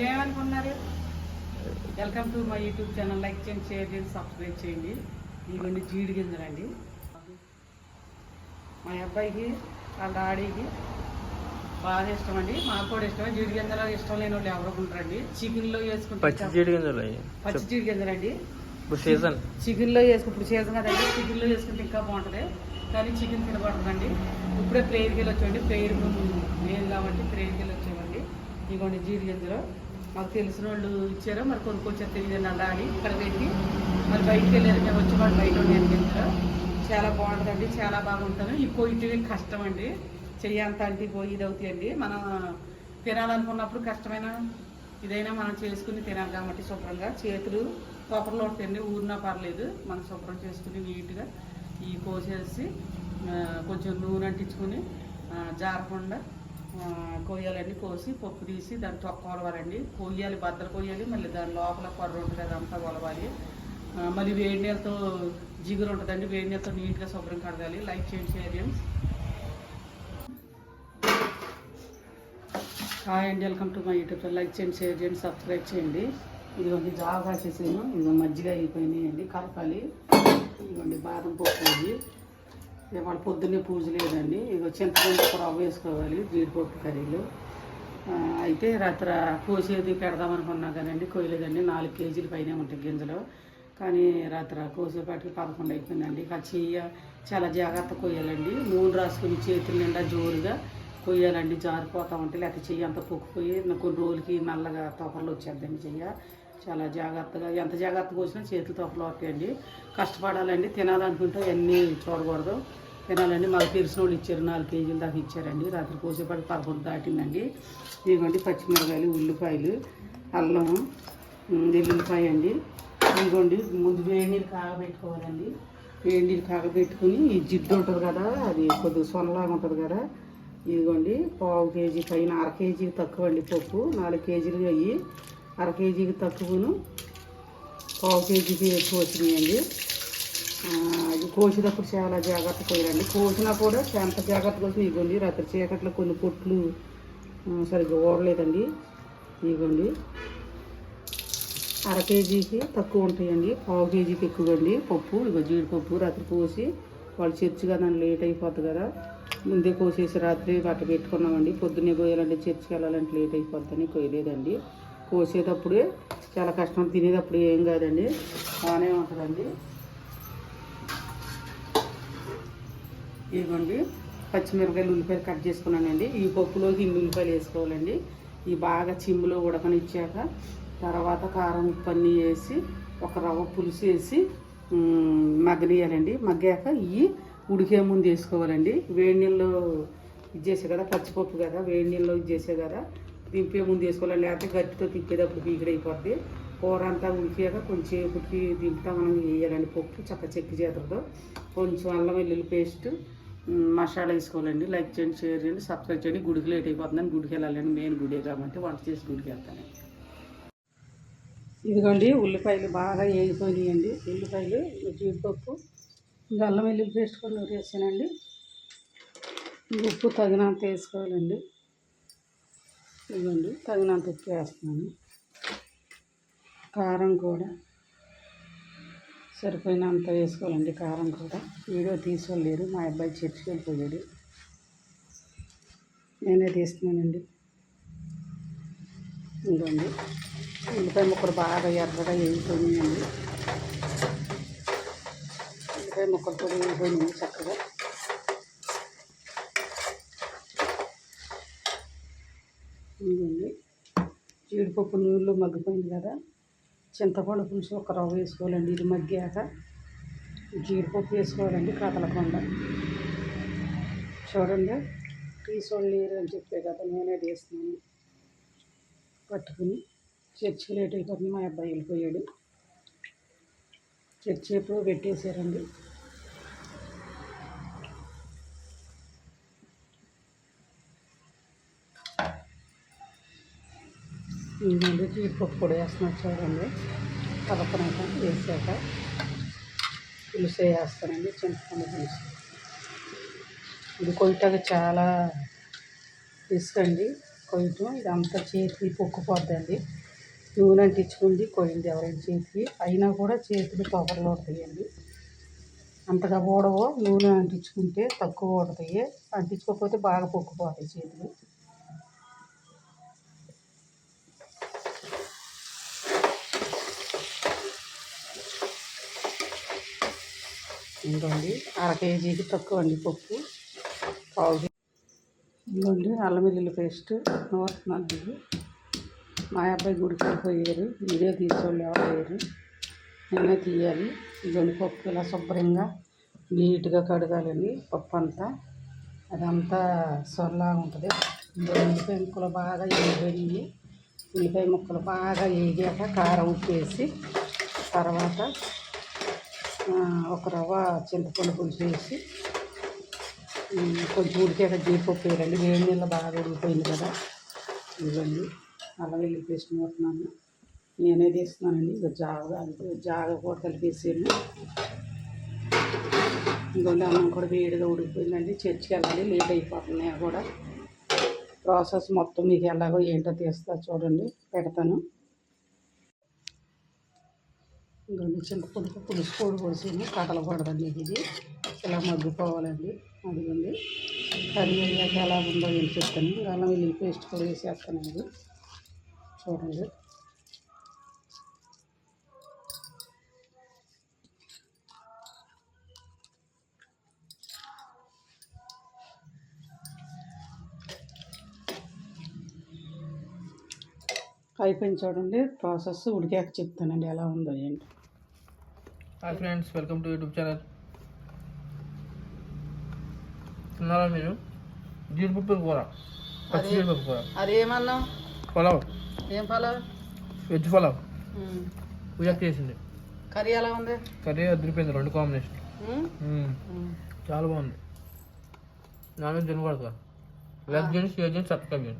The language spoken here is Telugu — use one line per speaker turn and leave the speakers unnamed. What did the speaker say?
ఏమనుకున్నారు welcome to my YouTube channel like చేయండి షేర్ చేయండి సబ్స్క్రైబ్ చేయండి. ఇవన్నీ జీడి గింజలండి మా అబ్బాయికి వాళ్ళ డాడీకి బాగా ఇష్టం అండి. మాకు కూడా ఇష్టం జీడి గింజలు ఇష్టం లేని వాళ్ళు ఎవరు ఉంటారండి చికెన్లో
పచ్చి
వేసుకుంటే
జీడి గింజలు
పచ్చి జీడి గింజలండి
ఇప్పుడు సీజన్
చికెన్లో వేసుకుంటే ఇప్పుడు సీజన్ కదండి చికెన్లో వేసుకుంటే ఇంకా బాగుంటుంది. కానీ చికెన్ తినబడుతుందండి ఇప్పుడే ప్రేయర్కి వెళ్ళి వచ్చామండి. ప్రేయర్ నేను కాబట్టి ప్రేయర్కి వెళ్ళి వచ్చామండి. ఇదిగోండి జీడి గింజలు. మాకు తెలిసిన వాళ్ళు ఇచ్చారు మరి కొనుక్కొచ్చారు తెలియదు అలా అని ఇక్కడ పెట్టి మరి బయటికి వెళ్ళారు. మేము వచ్చి వాళ్ళు బయట ఉండేది చాలా బాగుంటుందండి చాలా బాగుంటుంది. ఈ పొయ్యి కష్టం అండి. చెయ్యంత అంటే పోయి ఇది అవుతాయండి మనం తినాలనుకున్నప్పుడు కష్టమైన ఇదైనా మనం చేసుకుని తినాలి కాబట్టి శుభ్రంగా. చేతులు కొబ్బరిలో ఉంటాయండి ఊరినా పర్లేదు. మనం శుభ్రం చేసుకుని నీట్గా ఈ కోసేసి కొంచెం నూనె అంటించుకుని జారకుండా కొయ్యాలన్నీ కోసి పప్పు తీసి దాన్ని తొక్క కొలవాలండి కొయ్యాలి బద్దలు కొయ్యాలి మళ్ళీ దాని లోపల కొర్ర ఉంటుంది అదంతా కొలవాలి. మళ్ళీ వేడి నీళ్ళతో జిగురు ఉంటుందండి. వేడి నీళ్ళతో నీట్గా శుభ్రం కడగాలి. లైక్ చేయండి షేర్ హాయ్ అండి welcome to my YouTube like చేయండి షేర్ చేయండి సబ్స్క్రైబ్ చేయండి. ఇదిగోండి జావ కాసేసాను. ఇదిగో మజ్జిగ అయిపోయినాయండి కలపాలి ఇదిగోండి బాదం పప్పు ఇది ఇవాళ పొద్దున్నే పూజ లేదండి ఇక చింతపండు కూర వేసుకోవాలి జీడిపప్పు కర్రీలు. అయితే రాత్రి కోసేది పెడదాం అనుకున్నా కానండి కోయలేదండి నాలుగు కేజీలు పైన ఉంటాయి గింజలు. కానీ రాత్రి కోసేపాటికి పదకొండు అయిపోయిందండి. ఇక చెయ్య చాలా జాగ్రత్త కొయ్యాలండి. నూనె రాసుకుని చేతుల నిండా జోరుగా కొయ్యాలండి. జారిపోతూ ఉంటే లేకపోతే చెయ్యి అంత పొక్కుపోయి కొన్ని రోజులకి నల్లగా తొకలు వచ్చేద్దండి చెయ్య. చాలా జాగ్రత్తగా ఎంత జాగ్రత్తగా వచ్చినా చేతులు తొకలు వస్తాయండి కష్టపడాలండి తినాలనుకుంటే అన్నీ చూడకూడదు. తినాలండి మాకు తెలిసిన వాళ్ళు ఇచ్చారు నాలుగు కేజీలు దాకా ఇచ్చారండి. రాత్రి కోసేపాటి పదకొండు దాటిందండి. ఇదిగోండి పచ్చిమిరకాయలు ఉల్లిపాయలు అల్లం ఉమ్, వెల్లుల్లిపాయ అండి. ఇదిగోండి ముందు వేడి నీళ్ళు కాగబెట్టుకోవాలండి. వేడి నీళ్ళు కాగబెట్టుకుని ఈ జిడ్డు ఉంటుంది కదా అది కొద్దిగా సొనలాగా ఉంటుంది కదా. ఇదిగోండి పావు కేజీ పైన అర కేజీ తక్కువ అండి పప్పు నాలుగు కేజీలు అయ్యి అర కేజీకి తక్కువను. పావు కేజీకి ఎక్కువ వచ్చినాయండి. అది కోసేటప్పుడు చాలా జాగ్రత్త కోయాలండి. కోసినా కూడా ఎంత జాగ్రత్త కోసం ఇగోండి రాత్రి చీకట్లో కొన్ని పొట్లు సరిగ్గా ఓడలేదండి ఇదిగోండి అర కేజీకి తక్కువ ఉంటాయండి. పావు కేజీకి ఎక్కువ అండి పప్పు ఇగో జీడిపప్పు రాత్రి కోసి వాళ్ళు చర్చి కదా లేట్ అయిపోతుంది కదా. ముందే కోసేసి రాత్రి బట్ట పెట్టుకున్నామండి. పొద్దున్నే కోయాలంటే చర్చికి వెళ్ళాలంటే లేట్ అయిపోతుందని కోయలేదండి. కోసేటప్పుడే చాలా కష్టం తినేటప్పుడు ఏం కాదండి. బాగానే ఉంటుందండి. ఇదిగోండి పచ్చిమిరపకాయలు ఉల్లిపాయలు కట్ చేసుకున్నానండి. ఈ పప్పులోకి ఇన్ని ఉల్లిపాయలు వేసుకోవాలండి. ఈ బాగా చిమ్ములో ఉడకనిచ్చాక తర్వాత కారం ఉప్పు అన్నీ వేసి ఒక రవ్వ పులుసు వేసి మగ్గనియాలండి మగ్గాక ఇవి ఉడికే ముందు వేసుకోవాలండి. వేడి నీళ్ళు ఇది చేసే కదా పచ్చిపప్పు కదా వేడి నీళ్ళు ఇది చేసే కదా దింపే ముందు వేసుకోవాలి లేకపోతే గట్టితో తిప్పేటప్పుడు పీకిడైపోద్ది కూర అంతా ఉడికాక కొంచెంసేపటికి దింపుతా మనం వేయాలండి పప్పు చక్క చెక్కి చేతులతో. కొంచెం అల్లం వెల్లుల్లి పేస్ట్ మసాలా వేసుకోవాలండి. లైక్ చేయండి షేర్ చేయండి సబ్స్క్రైబ్ చేయండి. గుడికి లేట్ అయిపోతుందని గుడికి వెళ్ళాలండి. మెయిన్ గుడే కాబట్టి వంట చేసి గుడికి వెళ్తాను. ఇదిగోండి ఉల్లిపాయలు బాగా వేగిపోయినాయండి ఉల్లిపాయలు జీడిపప్పు ఇంకా అల్లం వెల్లుల్లి పేస్ట్ కూడా వేసానండి. ఉప్పు తగినంత వేసుకోవాలండి. ఇదిగోండి తగినంత ఉప్పు వేస్తున్నాను. కారం కూడా సరిపోయినంత వేసుకోవాలండి కారం కూడా. వీడియో తీసుకోలేరు మా అబ్బాయి చర్చికి వెళ్ళిపోయాడు. నేనే తీస్తున్నానండి. ఇదండి ఉల్లిపాయ ముక్కలు బాగా ఎర్రగా వేగిపోయినాయండి ఉల్లిపాయ ముక్కలు కూడా వేగిపోయినాయి చక్కగా ఇదిగోండి జీడిపప్పు నూనెలో మగ్గిపోయింది కదా. చింతపండు పులుసు ఒక రవ్వ వేసుకోవాలండి. ఇది మగ్గాక జీడిపప్పు వేసుకోవాలండి కదలకుండా. చూడండి తీసుకోండి లేరు అని చెప్పే కదా నేనే వేస్తున్నాను. పట్టుకుని చర్చి లేట్ అయిపోతుంది మా అబ్బాయి వెళ్ళిపోయాడు. చర్చి ఎప్పుడో పెట్టేశారండి. ఇదిగోండి జీడిపప్పు కూడా వేస్తున్నారు చూడండి. కలపనాక వేసాక పులుసు వేస్తానండి చింతపండు పులుసు. ఇది కొయ్యటాక చాలా రిస్క్ అండి కొయ్యటం. ఇదంతా చేతికి పొక్కుపోద్దండి. నూనె అంటించుకుంది కొయ్యింది ఎవరైనా చేతికి. అయినా కూడా చేతులు కవర్లు పడతాయండి. అంతగా ఓడవో నూనె అంటించుకుంటే తక్కువ ఓడతాయి అంటించుకోకపోతే బాగా పొక్కుపోతాయి చేతులు ఇంకోండి అర కేజీకి తక్కువ అండి పప్పు. పావు ఇదిగోండి ఇంకోండి అల్లం వెల్లుల్లి పేస్ట్. నూరుతున్నాను ఇది. మా అబ్బాయి గుడికి వెళ్ళిపోయారు. వీడియో తీసేవాళ్ళు ఎవరు నేనే తీయాలి. ఇదండి పప్పు ఇలా శుభ్రంగా నీట్గా కడగాలండి పప్పు అంతా. అదంతా సొల్లా ఉంటుంది. ఉల్లిపాయ ముక్కలు బాగా వేగిపోయి ఉల్లిపాయ ముక్కలు బాగా వేగాక కారం ఉప్పేసి తర్వాత ఒక రవ్వ చింతపండు పులుసు వేసి కొంచెం ఉడికాక జీడిపప్పు వేయాలండి వేడి నీళ్ళు బాగా ఉడికిపోయింది కదా. ఇవ్వండి అలా వెల్లుల్లి పేస్ట్ నేనే తీస్తున్నానండి. ఇక జాగా జాగా కూడా కలిపేసాను. ఇంకొంచెం అన్నం కూడా వేడిగా ఉడికిపోయిందండి. చర్చికి వెళ్ళాలి. లేట్ అయిపోతున్నాయి కూడా. ప్రాసెస్ మొత్తం మీకు ఎలాగో ఏంటో తీస్తా చూడండి. పెడతాను. ఇంకొంచెం చింతపులుసు పులుసు పొడి పొడిసి కదలకూడదండి ఇది. ఇలా మగ్గిపోవాలండి. అదిగండి. కర్రీ అయ్యాక ఎలా ఉందో నేను చెప్తాను. అలా వెల్లుల్లి పేస్ట్ కూడా వేసేస్తానండి. చూడండి. అయిపోయింది చూడండి. ప్రాసెస్ ఉడికాక చెప్తానండి ఎలా ఉందో ఏంటి.
Hi friends welcome to YouTube channel. తిన్నారా మీరు? జీడిపప్పు కూర పచ్చి
అదే.
జీడిపప్పు కూర.
అదేమన్నా
పలావ్.
ఏం ఫలం
వెజ్ పలావ్. పూజ చేసింది.
కర్రీ ఎలా ఉంది?
కర్రీ అదిరిపోయింది రెండు కాంబినేషన్. చాలా బాగుంది. నాన్ వెజ్ తినకూడదు వెజ్ చేసి షేర్ చేసి చేయండి